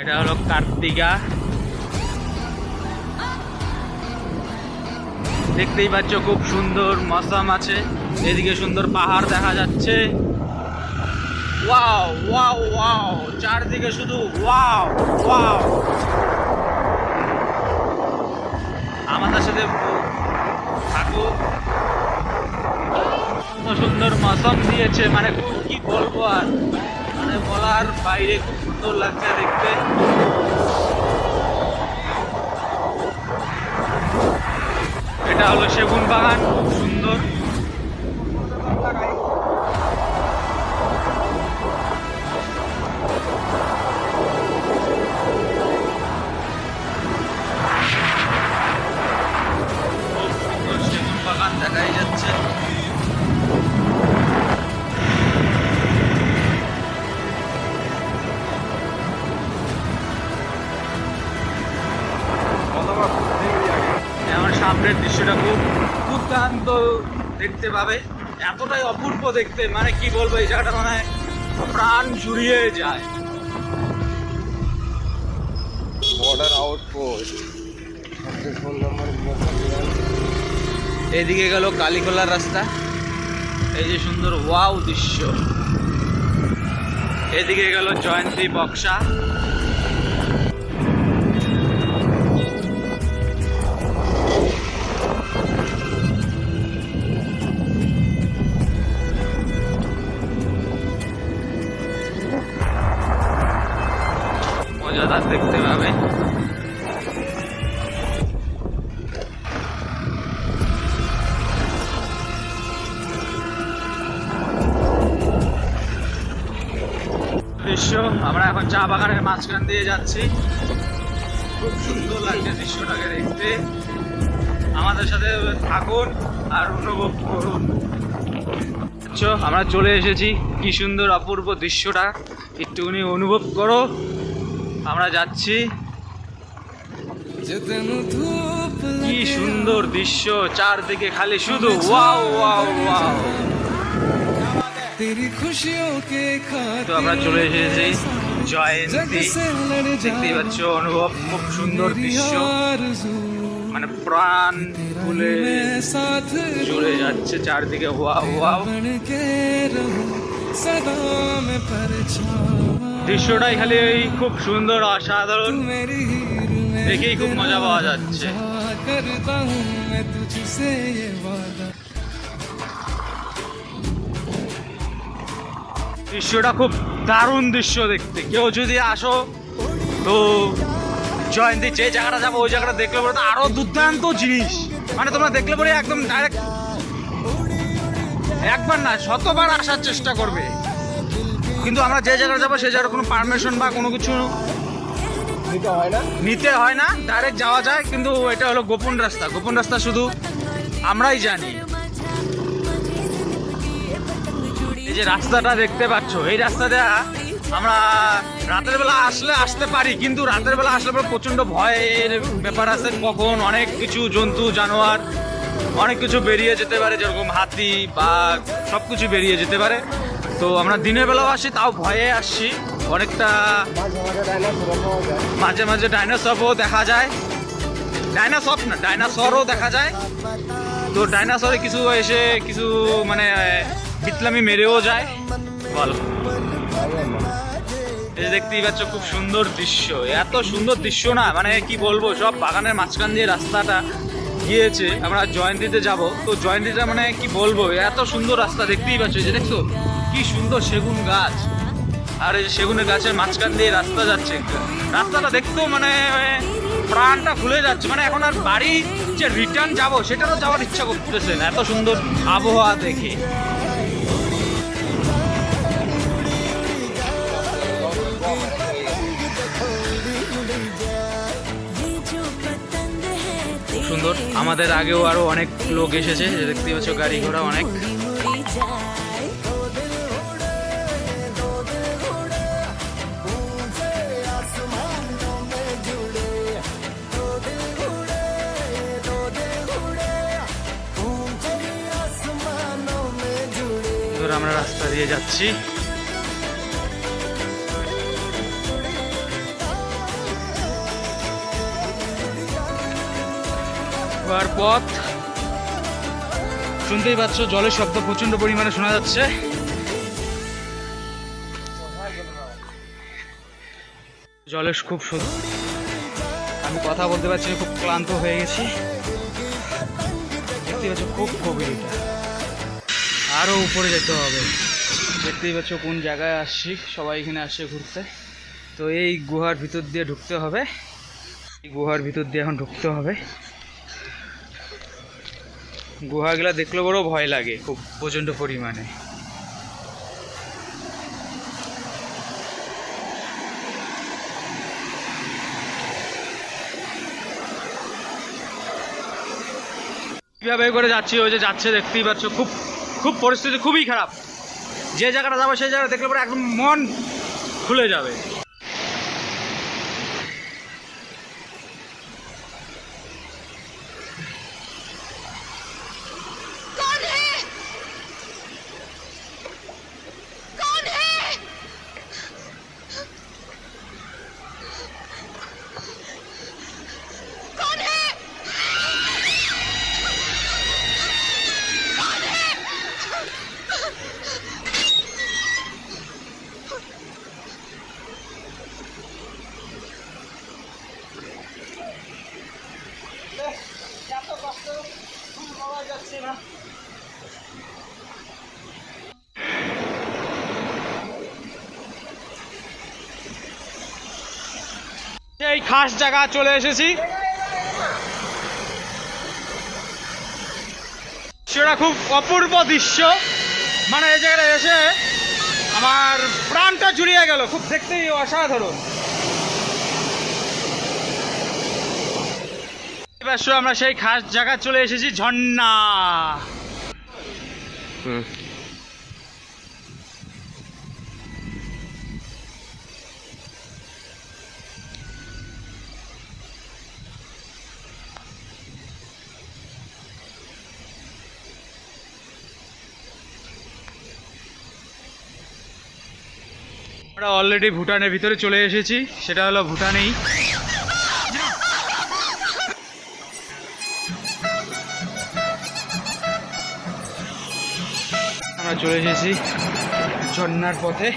এটা হলো কার্তিকা। দেখতেই পাচ্ছ খুব সুন্দর মৌসুম আছে। এদিকে সুন্দর পাহাড় দেখা যাচ্ছে। ওয়াও ওয়াও ওয়াও, চারদিকে শুধু ওয়াও ওয়াও। আমাদের সাথে থাকো সুন্দর মৌসুম দিয়েছে মানে খুব কি বলব আর? মানে বলার বাইরে খুব লাগছে দেখতে এটা হলো সেগুন বাগান খুব সুন্দর। সামনের দৃশ্যটা খুব দুর্দান্ত দেখতে পাবে। এতটাই অপূর্ব দেখতে মানে কি বলব এই জায়গাটা মানে প্রাণ জুড়িয়ে যায়। বর্ডার আউটপোস্ট এদিকে গেল কালীখোলার রাস্তা। এই যে সুন্দর ওয়াও দৃশ্য। এদিকে গেল জয়ন্তী বক্সা। মজাদার দেখতে পাবে দৃশ্য, আমরা এখন চা বাগানের মাঝখান দিয়ে যাচ্ছি। খুব সুন্দর লাগছে দৃশ্যটাকে দেখতে। আমাদের সাথে থাকুন আর অনুভব করুন। আমরা চলে এসেছি। কি সুন্দর অপূর্ব দৃশ্যটা। একটুখানি অনুভব করো। আমরা যাচ্ছি। কি সুন্দর দৃশ্য, চারদিকে খালি শুধু ওয়াও ওয়াও ওয়াও। তো আমরা চলে এসেছি জয়ন্তী। দেখতেই পাচ্ছ, অনুভব খুব সুন্দর দৃশ্য। মানে প্রাণ ফুলে চলে যাচ্ছে চারদিকে, ওয়াও ওয়াও। দৃশ্যটাই খালি এই খুব সুন্দর অসাধারণ। দেখেই খুব মজা পাওয়া যাচ্ছে। দৃশ্যটা খুব দারুণ দৃশ্য দেখতে। কেউ যদি আসো তো জয়ন্তী যে জায়গাটা যাব ওই জায়গাটা দেখলে পরে তো আরও দুর্দান্ত জিনিস। মানে তোমরা দেখলে পরে একদম ডাইরেক্ট একবার না শতবার আসার চেষ্টা করবে। কিন্তু আমরা যে জায়গায় যাব সেই জায়গাটা কোনো পারমিশন বা কোনো কিছু নিতে হয় না? নিতে হয় না ডাইরেক্ট যাওয়া যায় কিন্তু এটা হলো গোপন রাস্তা। গোপন রাস্তা শুধু আমরাই জানি। এই যে রাস্তাটা দেখতে পাচ্ছ এই রাস্তাটা আমরা রাতের বেলা আসলে আসতে পারি কিন্তু রাতের বেলা আসলে পরে প্রচণ্ড ভয়ের ব্যাপার আছে কখন অনেক কিছু জন্তু জানোয়ার অনেক কিছু বেরিয়ে যেতে পারে যেরকম হাতি বাঘ সব কিছু বেরিয়ে যেতে পারে। তো আমরা দিনের বেলাও আসি, তাও ভয়ে আসছি অনেকটা মাঝে মাঝে ডাইনোসরও দেখা যায়। ডাইনোসর না, ডাইনোসরও দেখা যায়। তো ডাইনোসরে কিছু এসে কিছু মানে বিতলামি মেরেও যায়। বল। দেখতেই পাচ্ছ, খুব সুন্দর দৃশ্য। এত সুন্দর দৃশ্য না মানে কি বলব, সব বাগানের মাঝখান দিয়ে রাস্তাটা গিয়েছে। আমরা জয়ন্তীতে যাব। তো জয়ন্তীটা মানে কি বলব, এত সুন্দর রাস্তা, দেখতেই পাচ্ছ যে দেখছ? কি সুন্দর সেগুন গাছ। আর এই সেগুনের গাছের মাঝখান দিয়ে রাস্তা যাচ্ছে রাস্তাটা দেখতেও মানে প্রাণটা খুলে যাচ্ছে। মানে এখন আর বাড়ি যে রিটার্ন যাব, সেটারও যাওয়ার ইচ্ছা করতেছে না। এত সুন্দর আবহাওয়া দেখে। খুব সুন্দর। আমাদের আগেও আরও অনেক লোক এসেছে। দেখতে পাচ্ছ, গাড়ি ঘোড়া অনেক। আমরা রাস্তা দিয়ে যাচ্ছি। পথ। শুনতেই পাচ্ছ, জলের শব্দ প্রচণ্ড পরিমাণে শোনা যাচ্ছে। জলের খুব আমি কথা বলতে পারছি খুব ক্লান্ত হয়ে গেছি। খুব গভীর এটা। আরও উপরে যেতে হবে। দেখতেই পাচ্ছ কোন জায়গায় আসছি। সবাই এখানে আসছে ঘুরতে। তো এই গুহার ভিতর দিয়ে ঢুকতে হবে। এই গুহার ভিতর দিয়ে এখন ঢুকতে হবে। গুহাগুলা দেখলে বড় ভয় লাগে খুব, প্রচণ্ড পরিমাণে। কীভাবে করে যাচ্ছি ওই যে যাচ্ছে দেখতেই পাচ্ছ, খুব খুব পরিস্থিতি খুবই খারাপ। যে জায়গাটা যাব সেই জায়গাটা দেখলে পরে একদম মন খুলে যাবে। এই খাস জায়গা চলে এসেছি। সেটা খুব অপূর্ব দৃশ্য। মানে এই জায়গাটা এসে আমার প্রাণটা জুড়িয়ে গেল, খুব দেখতেই অসাধারণ। এবার আমরা সেই খাস জায়গা চলে এসেছি, ঝর্ণা। হুম। আমরা অলরেডি ভুটানের ভিতরে চলে এসেছি সেটা হলো ভুটানেই। আমরা চলে এসেছি ঝর্নার পথে।